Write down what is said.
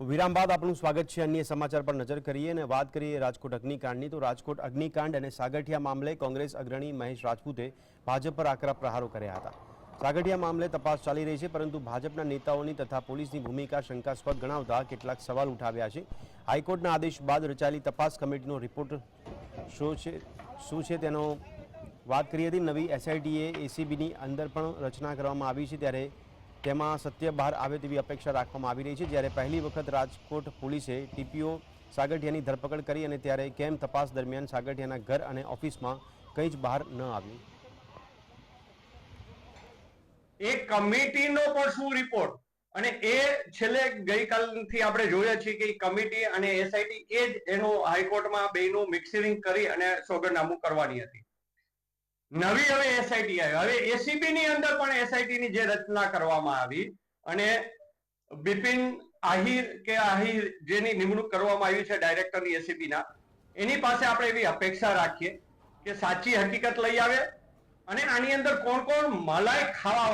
વિરામ બાદ આપણું સ્વાગત છે અન્ય સમાચાર પર નજર કરીએ અને વાત કરીએ રાજકોટ અગ્નિકાંડની. તો રાજકોટ અગ્નિકાંડ અને સાગઠિયા મામલે કોંગ્રેસ અગ્રણી મહેશ રાજપૂતે ભાજપ પર આકરા પ્રહારો કર્યા હતા. સાગઠિયા મામલે તપાસ ચાલી રહી છે, પરંતુ ભાજપના નેતાઓની તથા પોલીસની ભૂમિકા શંકાસ્પદ ગણાવતા કેટલાક સવાલ ઉઠાવ્યા છે. હાઈકોર્ટના આદેશ બાદ રચાયેલી તપાસ કમિટીનો રિપોર્ટ શું છે શું છે તેનો વાત કરી હતી નવી એસઆઈટીએ એસીબીની અંદર પણ રચના કરવામાં આવી છે, ત્યારે તેમાં સત્ય બહાર આવે તેવી અપેક્ષા રાખવામાં આવી રહી છે. જ્યારે પહેલી વખત રાજકોટ પોલીસે ટીપીઓ સાગઠિયાની ધરપકડ કરી અને ત્યારે કેમ તપાસ દરમિયાન સાગઠિયાના ઘર અને ઓફિસમાં કંઈ જ બહાર ન આવ્યું. એ કમિટીનો પણ શું રિપોર્ટ અને એ છેલ્લે ગઈકાલથી આપણે જોઈએ છીએ કે કમિટી અને એસઆઈટી એ જ એનું હાઈકોર્ટમાં બેનું મિક્સિંગ કરી અને સોગંદનામું કરવાની હતી. નવી હવે એસઆઈટી આવી. હવે એસીબી ની અંદર પણ એસઆઈટી ની જે રચના કરવામાં આવી અને બિપિન આહિર કે આહિર જેની નિમણૂક કરવામાં આવી છે ડાયરેક્ટરની એસીબી ના, એની પાસે આપણે એવી અપેક્ષા રાખીએ કે સાચી હકીકત લઈ આવે અને આની અંદર કોણ કોણ મલાઈ ખાવા